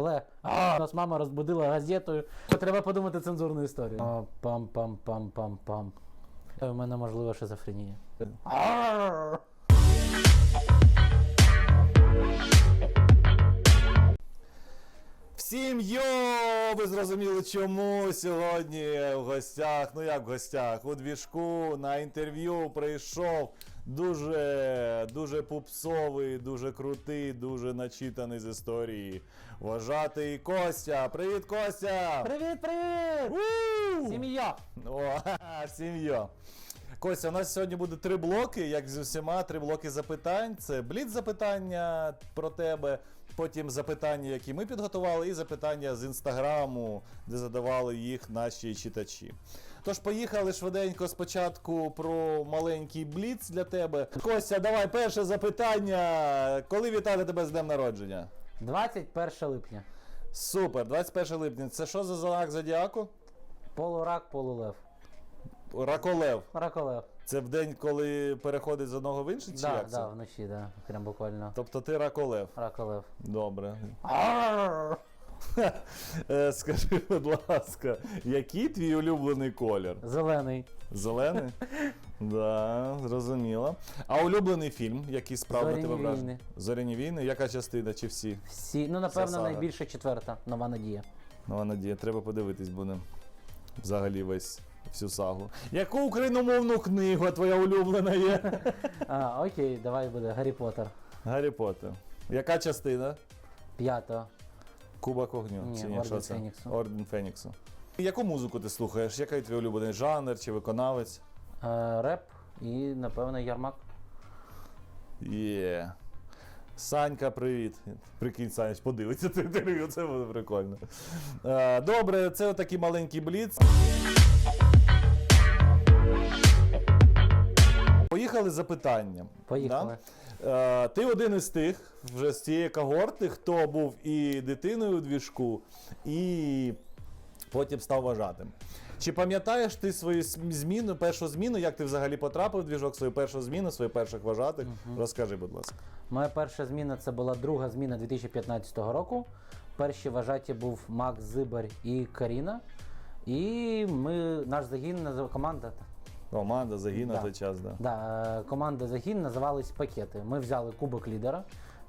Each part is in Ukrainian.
Але а, нас мама розбудила газетою. Треба подумати цензурну історію. Пам-пам-пам-пам-пам. Е, У мене можливо шизофренія. Всім йо! Ви зрозуміли, чому сьогодні в гостях, ну як в гостях, у двіжку на інтерв'ю прийшов дуже, дуже пупсовий, дуже крутий, дуже начитаний з історії. Вважатий Костя. Привіт, Костя! Привіт, привіт! Сім'я! О, ха-ха, сім'я. Костя, у нас сьогодні буде три блоки, як з усіма, три блоки запитань. Це бліц запитання про тебе, потім запитання, які ми підготували, і запитання з інстаграму, де задавали їх наші читачі. Тож поїхали швиденько спочатку про маленький бліц для тебе. Костя, давай перше запитання. Коли вітати тебе з днем народження? 21 липня. Супер, 21 липня. Це що за знак зодіаку? Полурак, полулев. Раколев. Раколев. Це в день, коли переходить з одного в інший, чи Да, як це? да, вночі, да. Прям буквально. Тобто ти раколев. Раколев. Добре. Арр! Е, Скажи, будь ласка, який твій улюблений колір? Зелений. Зелений? Да, зрозуміло. А улюблений фільм, який справді «Зоряні тебе вражає? війни». Зоряні війни? Яка частина чи всі? Всі, ну напевно, сага. найбільше четверта нова надія. Нова надія, треба подивитись буде. Взагалі весь всю сагу. Яку україномовну книгу твоя улюблена є? А, окей, давай буде Гаррі Поттер. Гаррі Поттер. Яка частина? П'ята. Кубок огню. Ні, чи Орден це? Феніксу. Орден Феніксу. Яку музику ти слухаєш? Який твій улюблений жанр чи виконавець? Е, реп і, напевно, Ярмак. Є. Санька, привіт. Прикинь, Саныч, подивиться це інтерв'ю, це буде прикольно. Е, Добре, це отакий маленький бліц. Поїхали запитанням. Поїхали. Да? Е, ти один із тих, вже з цієї когорти, хто був і дитиною у двіжку, і потім став вважатим. Чи пам'ятаєш ти свою зміну, першу зміну, як ти взагалі потрапив в двіжок, свою першу зміну, своїх перших вважатих? Розкажи, будь ласка. Моя перша зміна це була друга зміна 2015 року. Перші вважаті був Макс Зибар і Каріна. І ми, наш загін назив команда. Команда загинув Да. той час, да. Да, е, команда загін називались пакети. Ми взяли кубок лідера,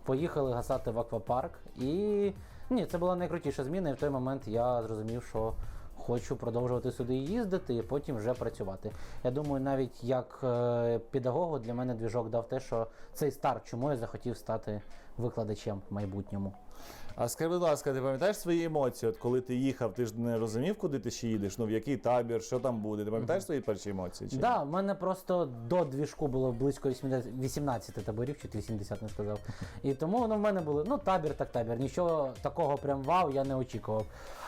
поїхали гасати в аквапарк. І ні, це була найкрутіша зміна. І в той момент я зрозумів, що хочу продовжувати сюди їздити і потім вже працювати. Я думаю, навіть як е, педагогу для мене двіжок дав те, що цей старт, чому я захотів стати викладачем в майбутньому. А скажи, будь ласка, ти пам'ятаєш свої емоції? От коли ти їхав, ти ж не розумів, куди ти ще їдеш? Ну в який табір, що там буде? Ти пам'ятаєш свої перші емоції? Чи? ні? Да, в мене просто до двіжку було близько 80, 18 таборів, чи 80 не сказав. І тому воно в мене було, ну, табір так табір. Нічого такого прям вау, я не очікував.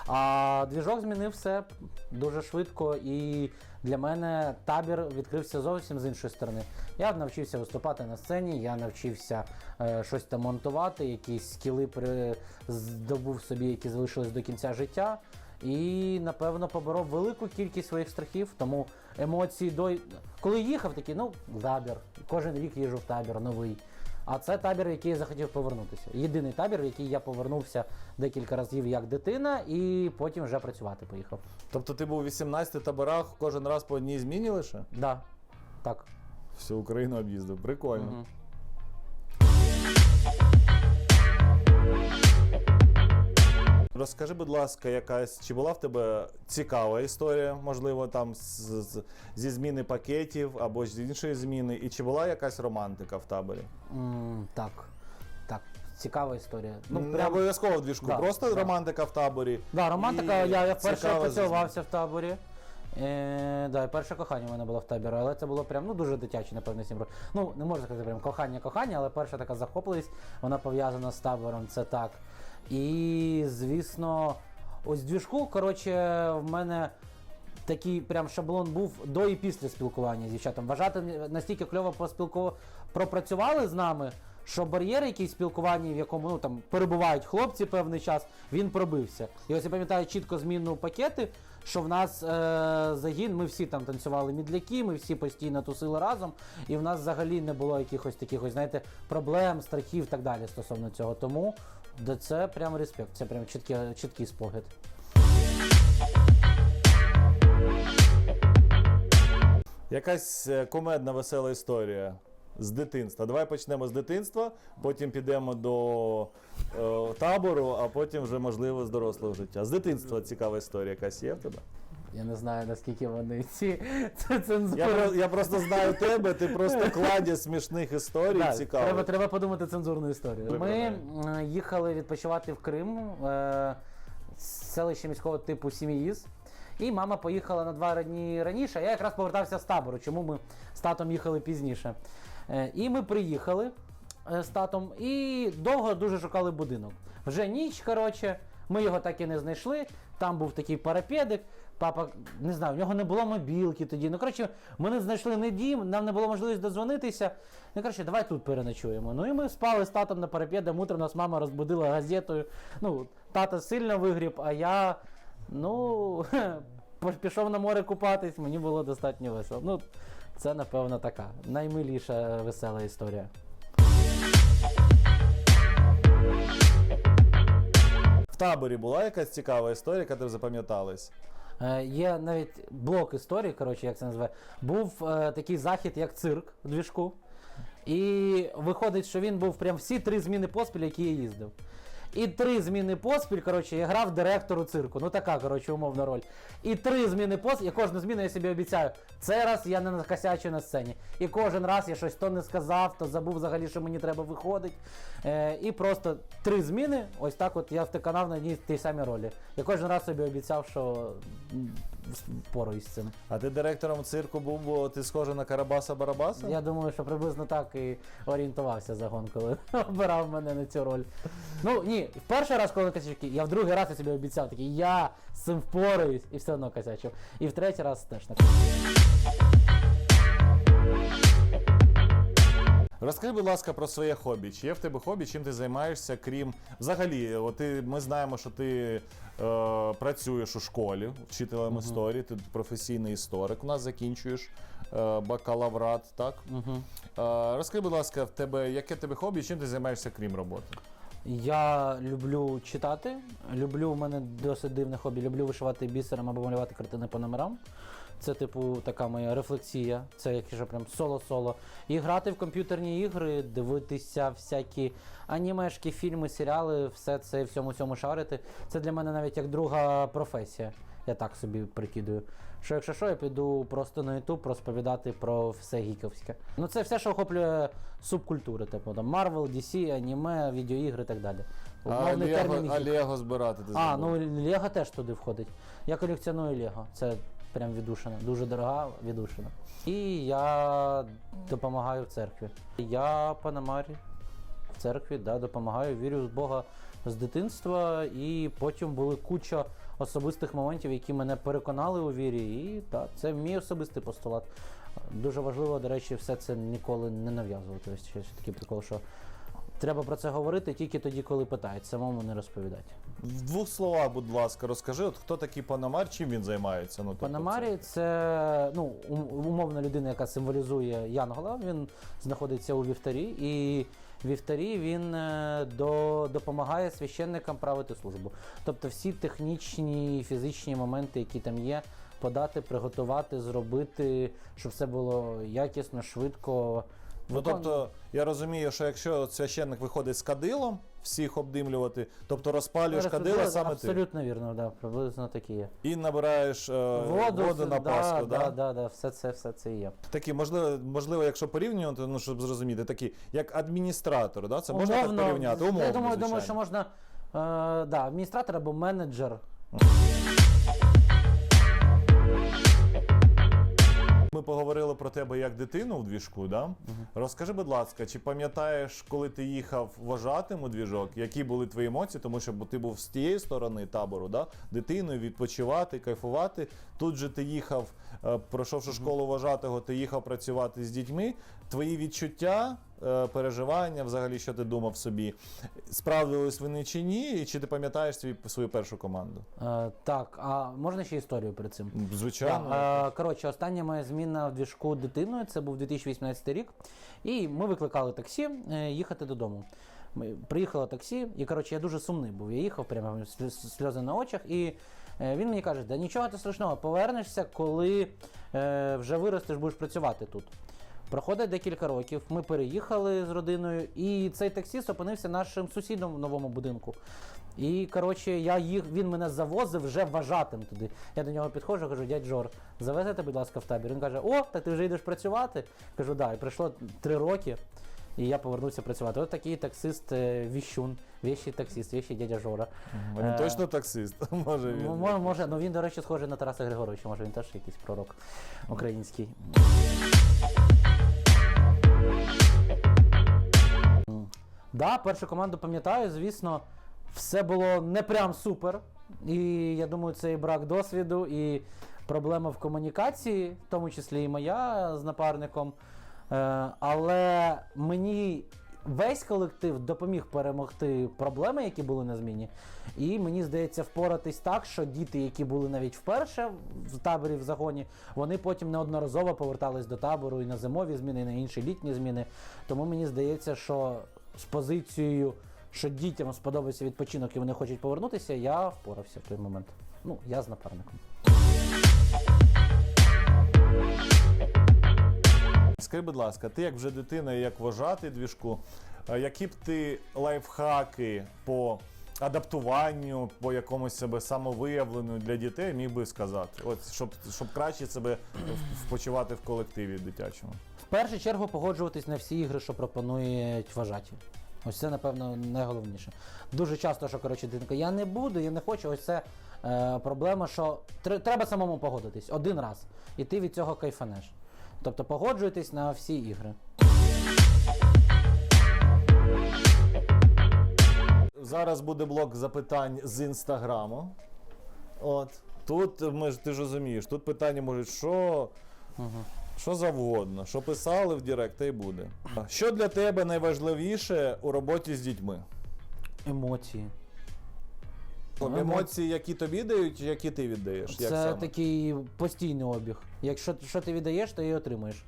А двіжок змінив все дуже швидко, і для мене табір відкрився зовсім з іншої сторони. Я навчився виступати на сцені, я навчився е, щось там монтувати, якісь скіли при... здобув собі, які залишились до кінця життя. І напевно поборов велику кількість своїх страхів, тому емоції до коли їхав, такі, ну табір. Кожен рік їжджу в табір новий. А це табір, в який я захотів повернутися. Єдиний табір, в який я повернувся декілька разів як дитина, і потім вже працювати поїхав. Тобто ти був у 18 таборах кожен раз по одній зміні лише? Да, так. Всю Україну об'їздив. Прикольно. Мгм. Розкажи, будь ласка, якась чи була в тебе цікава історія, можливо, там з, з- зі зміни пакетів або з іншої зміни, і чи була якась романтика в таборі? М, так. Так. Цікава історія. Ну, не прям... обов'язково в двіжку, Да, просто да. романтика в таборі. Да, романтика, І я, я вперше поцілувався в таборі. Е, да, і перше кохання в мене було в таборі, але це було прям ну дуже дитяче, напевно, сім років. Ну, не можна сказати прям кохання, кохання, але перша така захопленість, вона пов'язана з табором, це так. І, звісно, ось двіжку, коротше, в мене такий прям шаблон був до і після спілкування з дівчатом. Вважати настільки кльово поспілку... пропрацювали з нами, що бар'єр, який в спілкуванні, в якому ну, там, перебувають хлопці певний час, він пробився. І ось я пам'ятаю чітко зміну пакети, що в нас е- загін, ми всі там танцювали мідляки, ми всі постійно тусили разом, і в нас взагалі не було якихось таких, ось, знаєте, проблем, страхів і так далі стосовно цього. Тому Да це прям респект, це прям чіткий, чіткий спогад. Якась е, кумедна весела історія з дитинства. Давай почнемо з дитинства, потім підемо до е, табору, а потім вже можливо з дорослого життя. З дитинства цікава історія якась є в тебе. Я не знаю, наскільки вони ці це. Я, про, я просто знаю тебе, ти просто кладі смішних історій Да, цікавих. треба, треба подумати цензурну історію. Ми їхали відпочивати в Крим, е, селище міського типу Сім'їз. І мама поїхала на два дні раніше, а я якраз повертався з табору, чому ми з татом їхали пізніше. Е, і ми приїхали е, з татом і довго дуже шукали будинок. Вже ніч, коротше, ми його так і не знайшли. Там був такий парапедик. Папа, не знаю, в нього не було мобілки тоді. Ну, коротше, ми не знайшли не дім, нам не було можливості дозвонитися. Ну, коротше, давай тут переночуємо. Ну і ми спали з татом на парапедом, утром нас мама розбудила газетою. Ну, тата сильно вигріб, а я, ну, пішов на море купатись, мені було достатньо весело. Ну, це, напевно, така наймиліша весела історія. В таборі була якась цікава історія, яка тебе запам'яталась? Е, є навіть блок історії, коротше, як це називає. Був е, такий захід, як цирк у двіжку. І виходить, що він був прям всі три зміни поспіль, які я їздив. І три зміни поспіль, коротше, я грав директору цирку. Ну така, коротше, умовна роль. І три зміни поспіль, і кожну зміну я собі обіцяю. Цей раз я не накосячу на сцені. І кожен раз я щось то не сказав, то забув взагалі, що мені треба виходити. Е, і просто три зміни, ось так от я втиканав на одній тій самій ролі. Я кожен раз собі обіцяв, що впораюсь з цим. А ти директором цирку був, бо ти схожий на Карабаса Барабаса? Я думаю, що приблизно так і орієнтувався загон, коли обирав мене на цю роль. Ну ні, в перший раз, коли косячки, я в другий раз я собі обіцяв такий, я з цим впораюсь і все одно косячив. І в третій раз теж так. Розкажи, будь ласка, про своє хобі. Чи є в тебе хобі, чим ти займаєшся, крім взагалі, от ти, ми знаємо, що ти е, працюєш у школі вчителем історії, ти професійний історик. У нас закінчуєш е, бакалаврат, так? Угу. Е, розкажи, будь ласка, в тебе, яке в тебе хобі, чим ти займаєшся крім роботи? Я люблю читати. Люблю, у мене досить дивне хобі. Люблю вишивати бісером або малювати картини по номерам. Це, типу, така моя рефлексія. Це як же прям соло-соло. І грати в комп'ютерні ігри, дивитися всякі анімешки, фільми, серіали, все це і всьому цьому шарити. Це для мене навіть як друга професія. Я так собі прикидую. Що якщо що, я піду просто на YouTube розповідати про все гіковське. Ну це все, що охоплює субкультури, типу там Marvel, DC, аніме, відеоігри і так далі. А. Лего збирати ти А, ну Лего теж туди входить. Я колекціоную Лего. Це прям віддушина. Дуже дорога віддушина. І я допомагаю в церкві. Я панамарі в церкві, да, допомагаю, вірю в Бога з дитинства, і потім були куча особистих моментів, які мене переконали у вірі. І так, це мій особистий постулат. Дуже важливо, до речі, все це ніколи не нав'язувати. Ось ще такий прикол, що треба про це говорити тільки тоді, коли питають, самому не розповідати. В двох словах, будь ласка, розкажи, от хто такий Панамар, чим він займається? Ну, тобто Панамарі це ну, умовна людина, яка символізує Янгола. Він знаходиться у вівтарі, і в вівтарі він е, до, допомагає священникам правити службу. Тобто всі технічні і фізичні моменти, які там є, подати, приготувати, зробити, щоб все було якісно, швидко. Ну тобто, я розумію, що якщо священник виходить з кадилом, всіх обдимлювати, тобто розпалюєш кадила саме ти. Абсолютно вірно, да, приблизно такі є. І набираєш е, воду, на Пасху, да, да? да, да, все це, все це є. Такі, можливо, можливо, якщо порівнювати, ну щоб зрозуміти, такі, як адміністратор, да? це можна так порівняти? Умовно, я думаю, думаю, що можна е, да, адміністратор або менеджер. Ми поговорили про тебе як дитину в двіжку, да? Розкажи, будь ласка, чи пам'ятаєш, коли ти їхав вважатим у двіжок, які були твої емоції, тому що ти був з тієї сторони табору, да? дитиною, відпочивати, кайфувати. Тут же ти їхав, е, пройшовши школу вважатого, ти їхав працювати з дітьми. Твої відчуття, переживання, взагалі, що ти думав собі, справдились вони чи ні? І чи ти пам'ятаєш свій, свою першу команду? Е, так, а можна ще історію перед цим? Звичайно. Да, е, коротше, остання моя зміна в двіжку дитиною, це був 2018 рік. І ми викликали таксі е, їхати додому. Ми- Приїхало таксі, і коротше, я дуже сумний був. Я їхав, прямо сльози на очах, і е, він мені каже: да нічого ти страшного, повернешся, коли е, вже виростеш, будеш працювати тут. Проходить декілька років, ми переїхали з родиною, і цей таксіст опинився нашим сусідом в новому будинку. І коротше, я їх, він мене завозив вже вважатим туди. Я до нього підходжу, кажу, дядь Жор, завезете, будь ласка, в табір. Він каже: О, так ти вже йдеш працювати. Кажу, да, і пройшло три роки, і я повернувся працювати. От такий таксист е, Віщун, віщий таксист, віщий дядя Жора. Він Е, точно таксист. Може він. Може, може, ну він, до речі, схожий на Тараса Григоровича, може він теж якийсь пророк український. Да, першу команду пам'ятаю, звісно, все було не прям супер. І я думаю, це і брак досвіду, і проблема в комунікації, в тому числі і моя з напарником. Е, але мені весь колектив допоміг перемогти проблеми, які були на зміні. І мені здається, впоратись так, що діти, які були навіть вперше в таборі в загоні, вони потім неодноразово повертались до табору і на зимові зміни, і на інші літні зміни. Тому мені здається, що з позицією, що дітям сподобається відпочинок і вони хочуть повернутися, я впорався в той момент. Ну, я з напарником. Скажи, будь ласка, ти як вже дитина, і як вважати двіжку, які б ти лайфхаки по адаптуванню, по якомусь себе самовиявленню для дітей міг би сказати? От щоб, щоб краще себе впочивати в колективі дитячому. В першу чергу погоджуватись на всі ігри, що пропонують вважаті. Ось це, напевно, найголовніше. Дуже часто, що коротше, дитинка, я не буду, я не хочу. Ось це е, проблема, що треба самому погодитись один раз, і ти від цього кайфанеш. Тобто погоджуйтесь на всі ігри. Зараз буде блок запитань з інстаграму. От. Тут ми ж ти ж розумієш, тут питання можуть, що, Угу. що завгодно, що писали в Директ, та й буде. Що для тебе найважливіше у роботі з дітьми? Емоції. Ем- Емоції, які тобі дають, які ти віддаєш? Як Це саме? такий постійний обіг. Якщо що ти віддаєш, то і отримуєш.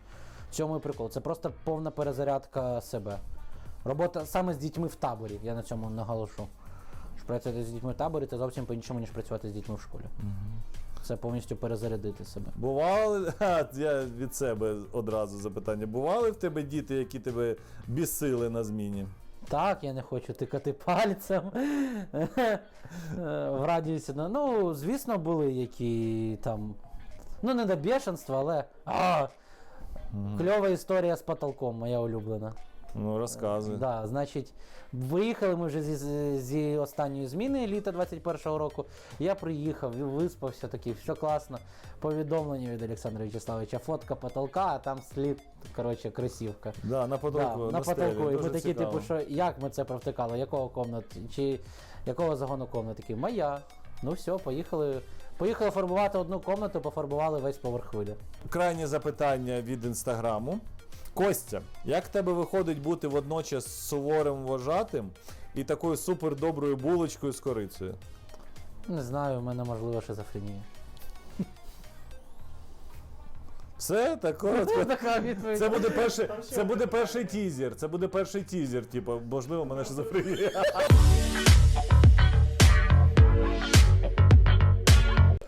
В цьому і прикол. Це просто повна перезарядка себе. Робота саме з дітьми в таборі, я на цьому наголошу. Що працювати з дітьми в таборі це зовсім по-іншому, ніж працювати з дітьми в школі. Це повністю перезарядити себе. Бували, Ха, я від себе одразу запитання. Бували в тебе діти, які тебе бісили на зміні? Так, я не хочу тикати пальцем в радіусі. Ну, Ну, звісно, були які там. Ну, не до бешенства, але. А, кльова історія з потолком, моя улюблена. Ну, розказуй. Да, значить, виїхали ми вже зі, зі останньої зміни літа 21-го року. Я приїхав, виспався такий, все класно. Повідомлення від Олександра Вячеславовича, фотка потолка, а там слід, коротше, кросівка. Да, на потолку. Да, на, на стелі. потолку. І ми Дуже такі, цікаво. типу, що як ми це провтикали, якого комнат, чи якого загону комнат? Такі, моя. Ну все, поїхали. Поїхали фарбувати одну комнату, пофарбували весь поверх хвилі. Крайнє запитання від інстаграму. Костя, як тебе виходить бути водночас суворим вважатим і такою супердоброю булочкою з корицею? Не знаю, в мене можливо шизофренія. Все так коротко. Така відповідь. Це буде перший, це буде перший тізер. Це буде перший тізер, типу, можливо, в мене шизофренія.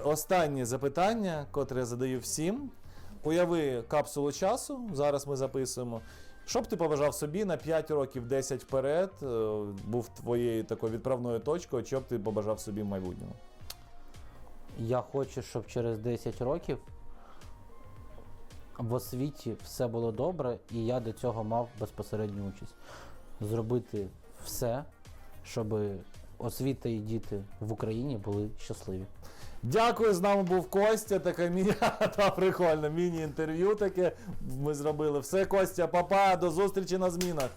Останнє запитання, котре я задаю всім. Уяви капсулу часу. Зараз ми записуємо. Що б ти побажав собі на 5 років 10 вперед, е, був твоєю такою відправною точкою, що б ти побажав собі в майбутньому? Я хочу, щоб через 10 років в освіті все було добре, і я до цього мав безпосередню участь. Зробити все, щоб освіта і діти в Україні були щасливі. Дякую, з нами був Костя. Таке мі... Та прикольно, міні-інтерв'ю таке. Ми зробили. Все, Костя, папа, до зустрічі на змінах.